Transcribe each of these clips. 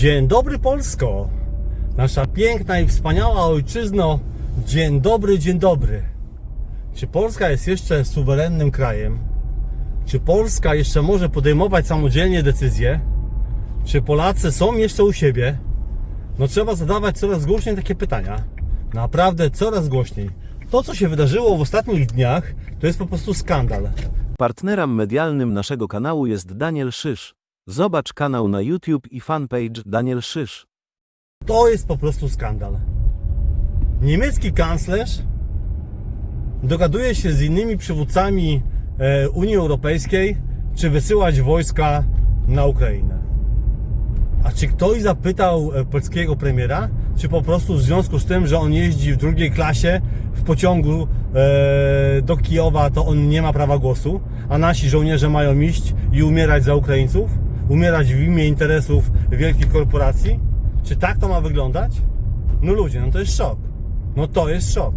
Dzień dobry Polsko, nasza piękna i wspaniała ojczyzno. Dzień dobry, dzień dobry. Czy Polska jest jeszcze suwerennym krajem? Czy Polska jeszcze może podejmować samodzielnie decyzje? Czy Polacy są jeszcze u siebie? No trzeba zadawać coraz głośniej takie pytania. Naprawdę coraz głośniej. To, co się wydarzyło w ostatnich dniach, to jest po prostu skandal. Partnerem medialnym naszego kanału jest Daniel Szysz. Zobacz kanał na YouTube i fanpage Daniel Szysz. To jest po prostu skandal. Niemiecki kanclerz dogaduje się z innymi przywódcami e, Unii Europejskiej, czy wysyłać wojska na Ukrainę. A czy ktoś zapytał e, polskiego premiera, czy po prostu w związku z tym, że on jeździ w drugiej klasie w pociągu e, do Kijowa, to on nie ma prawa głosu, a nasi żołnierze mają iść i umierać za Ukraińców? Umierać w imię interesów wielkich korporacji? Czy tak to ma wyglądać? No ludzie, no to jest szok. No to jest szok.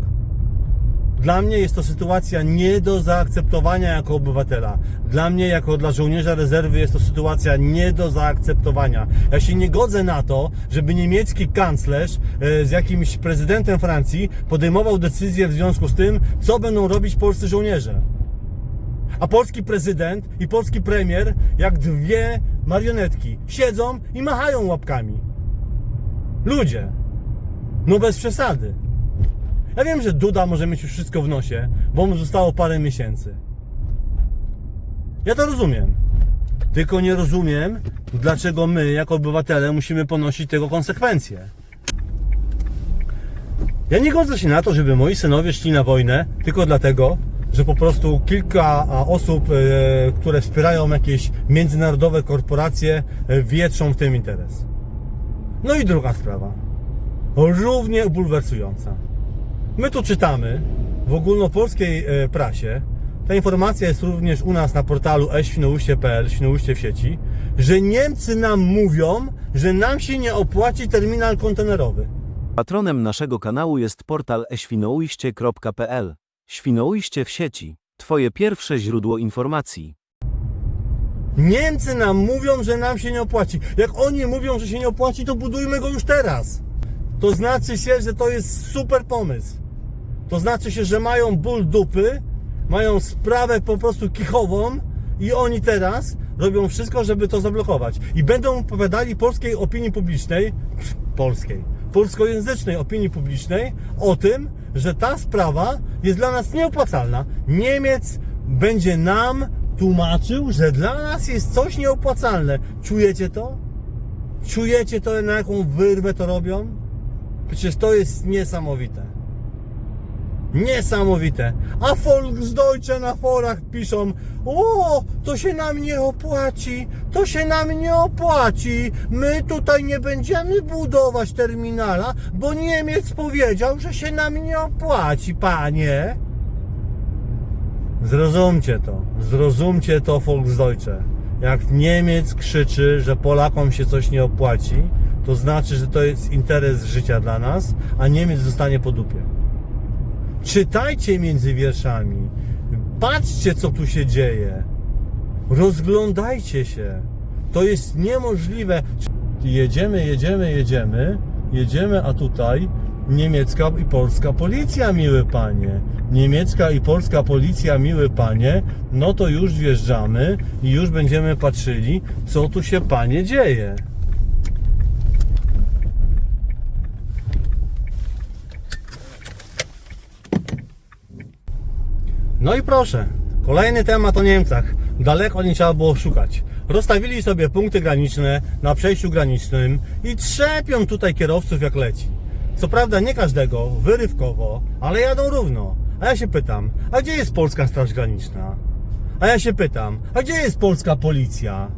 Dla mnie jest to sytuacja nie do zaakceptowania jako obywatela. Dla mnie, jako dla żołnierza rezerwy, jest to sytuacja nie do zaakceptowania. Ja się nie godzę na to, żeby niemiecki kanclerz e, z jakimś prezydentem Francji podejmował decyzje w związku z tym, co będą robić polscy żołnierze. A polski prezydent i polski premier, jak dwie marionetki, siedzą i machają łapkami. Ludzie, no bez przesady. Ja wiem, że Duda może mieć już wszystko w nosie, bo mu zostało parę miesięcy. Ja to rozumiem. Tylko nie rozumiem, dlaczego my, jako obywatele, musimy ponosić tego konsekwencje. Ja nie godzę się na to, żeby moi synowie szli na wojnę tylko dlatego, że po prostu kilka osób, e, które wspierają jakieś międzynarodowe korporacje, e, wietrzą w tym interes. No i druga sprawa, równie bulwersująca. My tu czytamy w ogólnopolskiej e, prasie, ta informacja jest również u nas na portalu e-świnoujście.pl, Świnoujście w sieci, że Niemcy nam mówią, że nam się nie opłaci terminal kontenerowy. Patronem naszego kanału jest portal eświnoujście.pl. Świnoujście w sieci. Twoje pierwsze źródło informacji. Niemcy nam mówią, że nam się nie opłaci. Jak oni mówią, że się nie opłaci, to budujmy go już teraz. To znaczy się, że to jest super pomysł. To znaczy się, że mają ból dupy, mają sprawę po prostu kichową i oni teraz robią wszystko, żeby to zablokować. I będą opowiadali polskiej opinii publicznej, polskiej, polskojęzycznej opinii publicznej o tym, że ta sprawa jest dla nas nieopłacalna. Niemiec będzie nam tłumaczył, że dla nas jest coś nieopłacalne. Czujecie to? Czujecie to, na jaką wyrwę to robią? Przecież to jest niesamowite. Niesamowite. A Volksdeutsche na forach piszą: O, to się nam nie opłaci, to się nam nie opłaci. My tutaj nie będziemy budować terminala, bo Niemiec powiedział, że się nam nie opłaci, panie. Zrozumcie to, zrozumcie to, Volksdeutsche. Jak Niemiec krzyczy, że Polakom się coś nie opłaci, to znaczy, że to jest interes życia dla nas, a Niemiec zostanie po dupie. Czytajcie między wierszami. Patrzcie, co tu się dzieje. Rozglądajcie się. To jest niemożliwe. Jedziemy, jedziemy, jedziemy, jedziemy, a tutaj niemiecka i polska policja, miły panie. Niemiecka i polska policja, miły panie. No to już wjeżdżamy i już będziemy patrzyli, co tu się panie dzieje. No i proszę, kolejny temat o Niemcach. Daleko nie trzeba było szukać. Rozstawili sobie punkty graniczne na przejściu granicznym i trzepią tutaj kierowców jak leci. Co prawda nie każdego, wyrywkowo, ale jadą równo. A ja się pytam, a gdzie jest polska straż graniczna? A ja się pytam, a gdzie jest polska policja?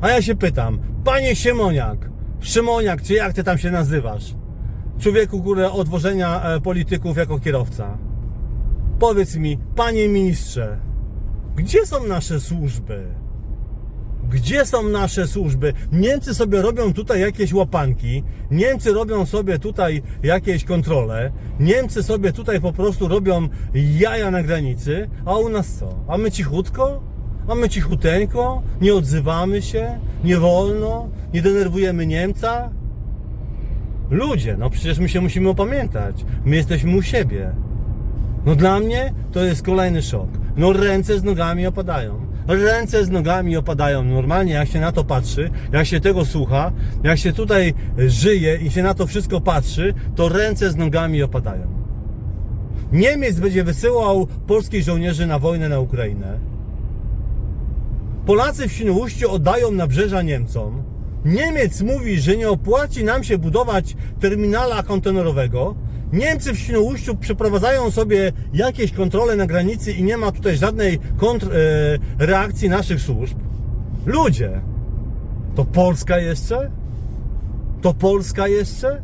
A ja się pytam, panie Siemoniak, Szymoniak, czy jak ty tam się nazywasz? Człowieku, które odwożenia e, polityków jako kierowca. Powiedz mi, panie ministrze, gdzie są nasze służby? Gdzie są nasze służby? Niemcy sobie robią tutaj jakieś łapanki, Niemcy robią sobie tutaj jakieś kontrole, Niemcy sobie tutaj po prostu robią jaja na granicy, a u nas co? A my cichutko? Mamy cichuteńko, nie odzywamy się, nie wolno, nie denerwujemy Niemca. Ludzie, no przecież my się musimy opamiętać. My jesteśmy u siebie. No dla mnie to jest kolejny szok. No ręce z nogami opadają. Ręce z nogami opadają. Normalnie jak się na to patrzy, jak się tego słucha, jak się tutaj żyje i się na to wszystko patrzy, to ręce z nogami opadają. Niemiec będzie wysyłał polskich żołnierzy na wojnę na Ukrainę. Polacy w Świnoujściu oddają nabrzeża Niemcom. Niemiec mówi, że nie opłaci nam się budować terminala kontenerowego. Niemcy w Świnoujściu przeprowadzają sobie jakieś kontrole na granicy i nie ma tutaj żadnej e, reakcji naszych służb. Ludzie, to Polska jeszcze? To Polska jeszcze?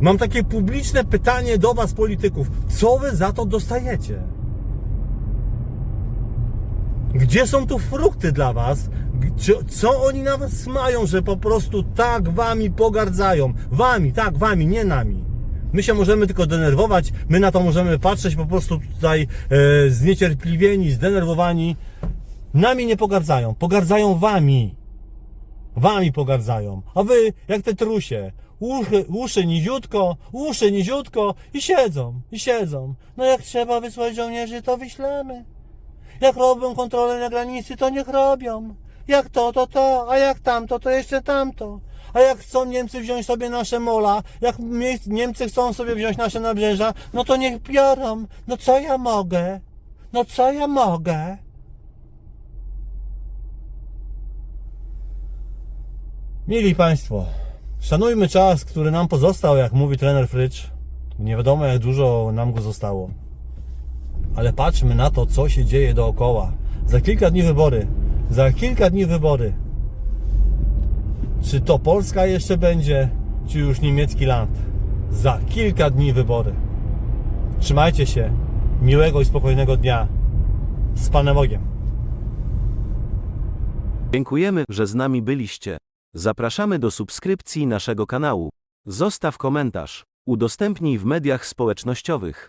Mam takie publiczne pytanie do Was, polityków. Co Wy za to dostajecie? Gdzie są tu frukty dla was? Co oni na was mają, że po prostu tak wami pogardzają? Wami, tak, wami, nie nami. My się możemy tylko denerwować, my na to możemy patrzeć po prostu tutaj e, zniecierpliwieni, zdenerwowani. Nami nie pogardzają, pogardzają wami. Wami pogardzają. A wy, jak te trusie, uszy, uszy niziutko, uszy niziutko i siedzą, i siedzą. No jak trzeba wysłać żołnierzy, to wyślemy. Jak robią kontrolę na granicy, to niech robią. Jak to, to to, a jak tamto, to jeszcze tamto. A jak chcą Niemcy wziąć sobie nasze mola, jak Niemcy chcą sobie wziąć nasze nabrzeża, no to niech biorą. No co ja mogę? No co ja mogę? Mili Państwo, szanujmy czas, który nam pozostał, jak mówi trener Frycz. Nie wiadomo, jak dużo nam go zostało ale patrzmy na to, co się dzieje dookoła. Za kilka dni wybory. Za kilka dni wybory. Czy to Polska jeszcze będzie, czy już niemiecki land? Za kilka dni wybory. Trzymajcie się. Miłego i spokojnego dnia. Z Panem Bogiem. Dziękujemy, że z nami byliście. Zapraszamy do subskrypcji naszego kanału. Zostaw komentarz. Udostępnij w mediach społecznościowych.